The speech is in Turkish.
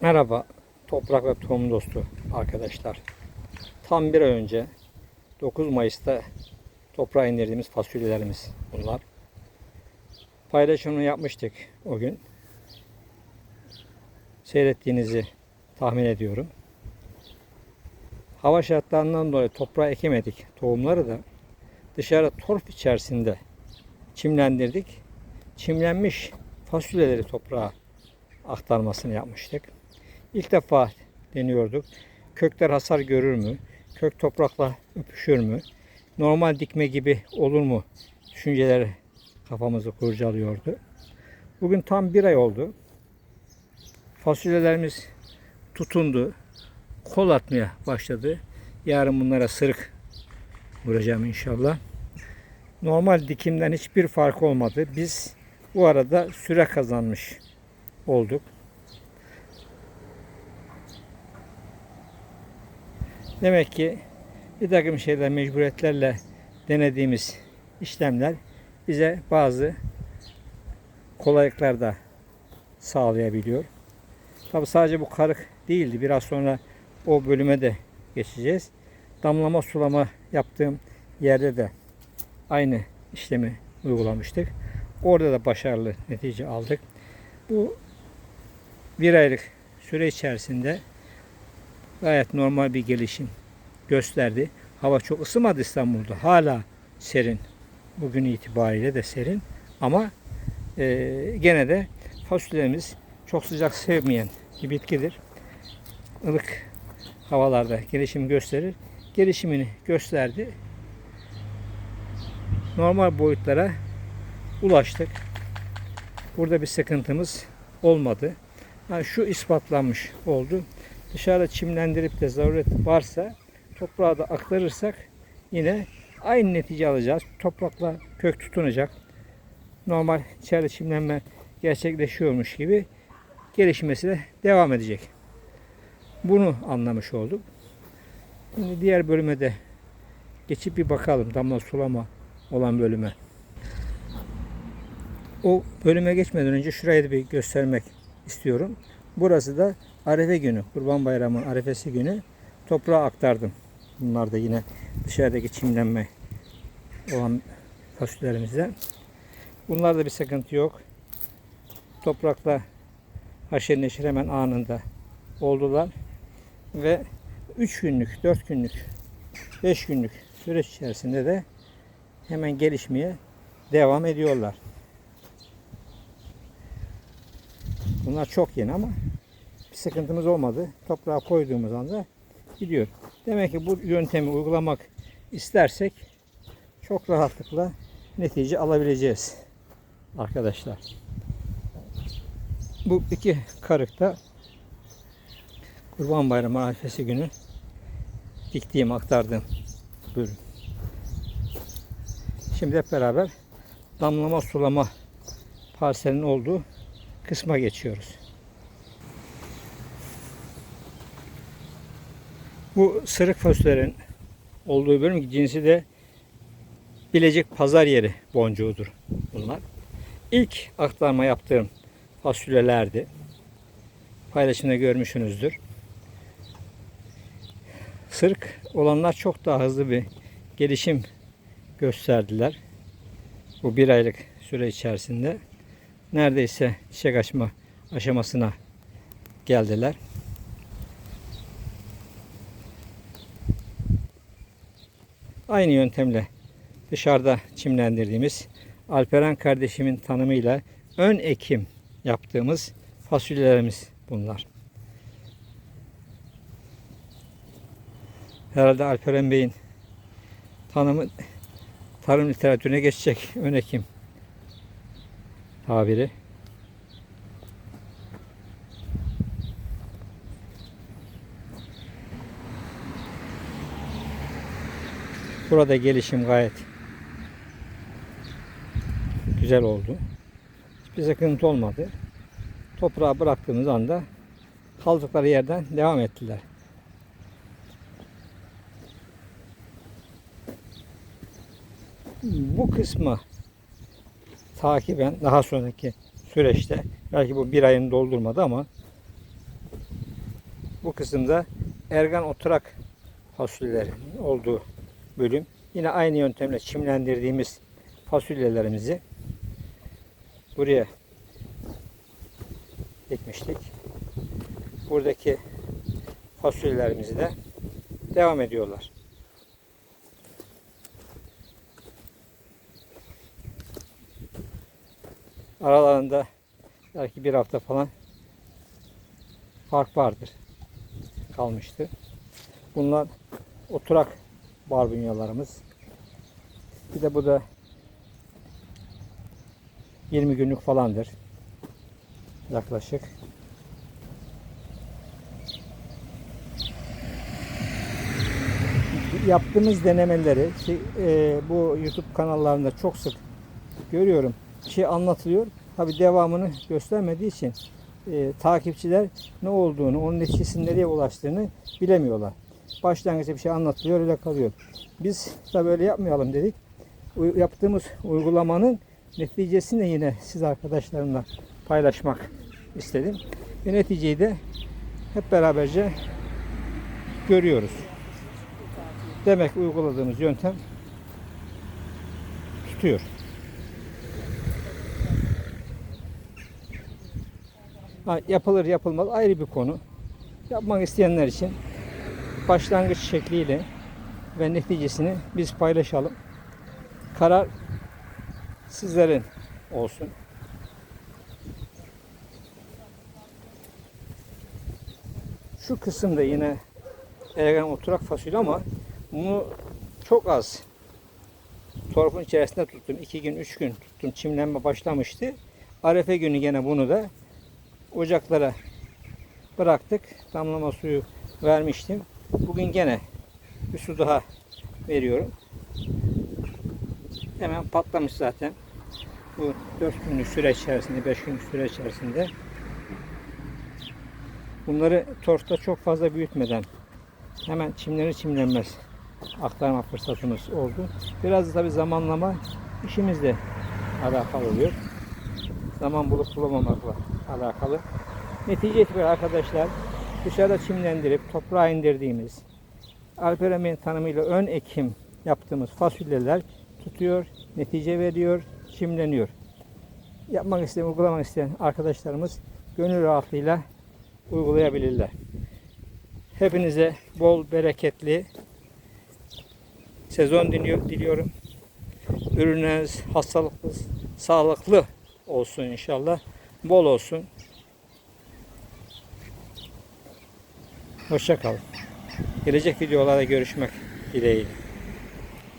Merhaba toprak ve tohum dostu arkadaşlar. Tam bir ay önce 9 Mayıs'ta toprağa indirdiğimiz fasulyelerimiz bunlar. Paylaşımını yapmıştık o gün. Seyrettiğinizi tahmin ediyorum. Hava şartlarından dolayı toprağa ekemedik tohumları da dışarı torf içerisinde çimlendirdik. Çimlenmiş fasulyeleri toprağa aktarmasını yapmıştık. İlk defa deniyorduk. Kökler hasar görür mü? Kök toprakla öpüşür mü? Normal dikme gibi olur mu? Düşünceleri kafamızı kurcalıyordu. Bugün tam bir ay oldu. Fasulyelerimiz tutundu. Kol atmaya başladı. Yarın bunlara sırık vuracağım inşallah. Normal dikimden hiçbir fark olmadı. Biz bu arada süre kazanmış olduk. Demek ki bir takım şeyler mecburiyetlerle denediğimiz işlemler bize bazı kolaylıklar da sağlayabiliyor. Tabi sadece bu karık değildi. Biraz sonra o bölüme de geçeceğiz. Damlama sulama yaptığım yerde de aynı işlemi uygulamıştık. Orada da başarılı netice aldık. Bu bir aylık süre içerisinde gayet normal bir gelişim gösterdi. Hava çok ısınmadı İstanbul'da. Hala serin. Bugün itibariyle de serin. Ama e, gene de fasulyemiz çok sıcak sevmeyen bir bitkidir. Ilık havalarda gelişim gösterir. Gelişimini gösterdi. Normal boyutlara ulaştık. Burada bir sıkıntımız olmadı. Ha, şu ispatlanmış oldu. Dışarıda çimlendirip de zaruret varsa toprağa da aktarırsak yine aynı netice alacağız. Toprakla kök tutunacak. Normal içeride çimlenme gerçekleşiyormuş gibi gelişmesi de devam edecek. Bunu anlamış olduk. Şimdi diğer bölüme de geçip bir bakalım damla sulama olan bölüme. O bölüme geçmeden önce şurayı da bir göstermek istiyorum. Burası da Arefe günü, Kurban Bayramı arefesi günü toprağa aktardım. Bunlar da yine dışarıdaki çimlenme olan fasulyelerimizde. Bunlarda bir sıkıntı yok. Toprakla haşer neşir hemen anında oldular. Ve 3 günlük, 4 günlük, 5 günlük süreç içerisinde de hemen gelişmeye devam ediyorlar. Bunlar çok yeni ama bir sıkıntımız olmadı. Toprağa koyduğumuz anda gidiyor. Demek ki bu yöntemi uygulamak istersek çok rahatlıkla netice alabileceğiz arkadaşlar. Bu iki karıkta Kurban Bayramı arifesi günü diktiğim, aktardığım bölüm. Şimdi hep beraber damlama sulama parselin olduğu kısma geçiyoruz. Bu sırık fasulyelerin olduğu bölüm cinsi de Bilecik pazar yeri boncuğudur bunlar. İlk aktarma yaptığım fasulyelerdi. Paylaşımda görmüşsünüzdür. Sırık olanlar çok daha hızlı bir gelişim gösterdiler. Bu bir aylık süre içerisinde neredeyse çiçek açma aşamasına geldiler. Aynı yöntemle dışarıda çimlendirdiğimiz Alperen kardeşimin tanımıyla ön ekim yaptığımız fasulyelerimiz bunlar. Herhalde Alperen Bey'in tanımı tarım literatürüne geçecek ön ekim tabiri. Burada gelişim gayet güzel oldu. Hiçbir sıkıntı olmadı. Toprağa bıraktığımız anda kaldıkları yerden devam ettiler. Bu kısmı takiben daha sonraki süreçte belki bu bir ayını doldurmadı ama Bu kısımda ergan oturak fasulyeleri olduğu bölüm. Yine aynı yöntemle çimlendirdiğimiz fasulyelerimizi buraya ekmiştik. Buradaki fasulyelerimizi de devam ediyorlar. Aralarında belki bir hafta falan fark vardır. Kalmıştı. Bunlar oturak barbunyalarımız. Bir de bu da 20 günlük falandır. Yaklaşık. Yaptığımız denemeleri ki, e, bu YouTube kanallarında çok sık görüyorum. Şey anlatılıyor. Tabi devamını göstermediği için e, takipçiler ne olduğunu, onun neticesinin nereye ulaştığını bilemiyorlar. Başlangıçta bir şey anlatılıyor, öyle kalıyor. Biz tabi öyle yapmayalım dedik. U- yaptığımız uygulamanın neticesini yine siz arkadaşlarımla paylaşmak istedim. Ve neticeyi de hep beraberce görüyoruz. Demek uyguladığımız yöntem tutuyor. Ha, yapılır yapılmaz ayrı bir konu. Yapmak isteyenler için başlangıç şekliyle ve neticesini biz paylaşalım. Karar sizlerin olsun. Şu kısımda yine ergen oturak fasulye ama bunu çok az torfun içerisinde tuttum. 2 gün, 3 gün tuttum. Çimlenme başlamıştı. Arefe günü gene bunu da ocaklara bıraktık. Damlama suyu vermiştim. Bugün gene bir su daha veriyorum. Hemen patlamış zaten. Bu 4 günlük süre içerisinde, 5 günlük süre içerisinde bunları torfta çok fazla büyütmeden hemen çimleri çimlenmez aktarma fırsatımız oldu. Biraz da tabi zamanlama işimizle alakalı oluyor. Zaman bulup bulamamakla alakalı. Netice itibariyle arkadaşlar dışarıda çimlendirip toprağa indirdiğimiz Alper Emin tanımıyla ön ekim yaptığımız fasulyeler tutuyor, netice veriyor, çimleniyor. Yapmak isteyen, uygulamak isteyen arkadaşlarımız gönül rahatlığıyla uygulayabilirler. Hepinize bol bereketli sezon diliyor- diliyorum. Ürünleriniz hastalıklı, sağlıklı olsun inşallah. Bol olsun. Hoşça kalın. Gelecek videolarda görüşmek dileğiyle.